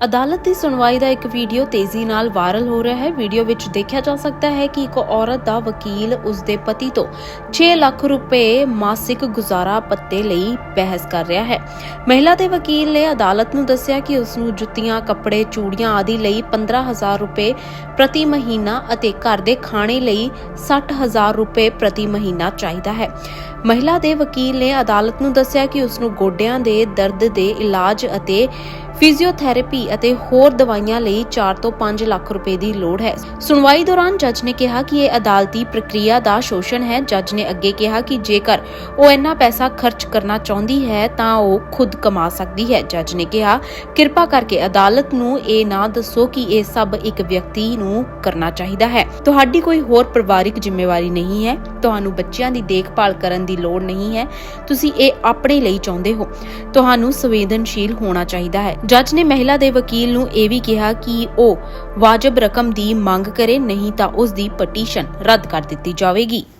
ਅਦਾਲਤ ਦੀ ਸੁਣਵਾਈ ਦਾ ਇੱਕ ਵੀਡੀਓ ਤੇਜ਼ੀ ਨਾਲ ਵਾਇਰਲ ਹੋ ਰਿਹਾ ਹੈ। ਵੀਡੀਓ ਵਿੱਚ ਦੇਖਿਆ ਜਾ ਸਕਦਾ ਹੈ ਕਿ ਇੱਕ ਔਰਤ ਦਾ ਵਕੀਲ ਉਸ ਦੇ ਪਤੀ ਤੋਂ 6 ਲੱਖ ਰੁਪਏ ਮਾਸਿਕ ਗੁਜ਼ਾਰਾ ਭੱਤੇ ਲਈ ਬਹਿਸ ਕਰ ਰਿਹਾ ਹੈ। ਮਹਿਲਾ ਦੇ ਵਕੀਲ ਨੇ ਅਦਾਲਤ ਨੂੰ ਦੱਸਿਆ ਕਿ ਉਸ ਨੂੰ ਜੁੱਤੀਆਂ, ਕੱਪੜੇ, ਚੂੜੀਆਂ ਆਦਿ ਲਈ 15000 ਰੁਪਏ ਪ੍ਰਤੀ ਮਹੀਨਾ ਅਤੇ ਘਰ ਦੇ ਖਾਣੇ ਲਈ 60000 ਰੁਪਏ ਪ੍ਰਤੀ ਮਹੀਨਾ ਚਾਹੀਦਾ ਹੈ। ਮਹਿਲਾ ਦੇ ਵਕੀਲ ਨੇ ਅਦਾਲਤ ਨੂੰ ਦੱਸਿਆ ਕਿ ਉਸ ਨੂੰ ਗੋਡਿਆਂ ਦੇ ਦਰਦ ਦੇ ਇਲਾਜ ਅਤੇ ਫਿਜ਼ੀਓਥੈਰੇਪੀ ਅਤੇ ਹੋਰ ਦਵਾਈਆਂ ਲਈ 4 ਤੋਂ 5 ਲੱਖ ਰੁਪਏ ਦੀ ਲੋੜ ਹੈ। ਸੁਣਵਾਈ ਦੌਰਾਨ ਜੱਜ ਨੇ ਕਿਹਾ ਕਿ ਇਹ ਅਦਾਲਤੀ ਪ੍ਰਕਿਰਿਆ ਦਾ ਸ਼ੋਸ਼ਣ ਹੈ। ਜੱਜ ਨੇ ਅੱਗੇ ਕਿਹਾ ਕਿ ਜੇਕਰ ਉਹ ਇੰਨਾ ਪੈਸਾ ਖਰਚ ਕਰਨਾ ਚਾਹੁੰਦੀ ਹੈ, ਤਾਂ ਉਹ ਖੁਦ ਕਮਾ ਸਕਦੀ ਹੈ। ਜੱਜ ਨੇ ਕਿਹਾ, ਕਿਰਪਾ ਕਰਕੇ ਅਦਾਲਤ ਨੂੰ ਇਹ ਨਾ ਦੱਸੋ ਕਿ ਇਹ ਸਭ ਇੱਕ ਵਿਅਕਤੀ ਨੂੰ ਕਰਨਾ ਚਾਹੀਦਾ ਹੈ। ਤੁਹਾਡੀ ਕੋਈ ਹੋਰ ਪਰਿਵਾਰਿਕ ਜ਼ਿੰਮੇਵਾਰੀ ਨਹੀਂ ਹੈ। ਤੁਹਾਨੂੰ ਬੱਚਿਆਂ ਦੀ ਦੇਖਭਾਲ ਕਰਨ ਦੀ ਲੋੜ ਨਹੀਂ ਹੈ। ਤੁਸੀਂ ਇਹ ਆਪਣੇ ਲਈ ਚਾਹੁੰਦੇ ਹੋ। ਤੁਹਾਨੂੰ ਸੰਵੇਦਨਸ਼ੀਲ ਹੋਣਾ ਚਾਹੀਦਾ ਹੈ। ਜੱਜ ਨੇ ਮਹਿਲਾ ਦੇ ਵਕੀਲ ਨੂੰ ਇਹ ਵੀ ਕਿਹਾ ਕਿ ਉਹ ਵਾਜਬ ਰਕਮ ਦੀ ਮੰਗ ਕਰੇ, ਨਹੀਂ ਤਾਂ ਉਸ ਦੀ ਪਟੀਸ਼ਨ ਰੱਦ ਕਰ ਦਿੱਤੀ ਜਾਵੇਗੀ।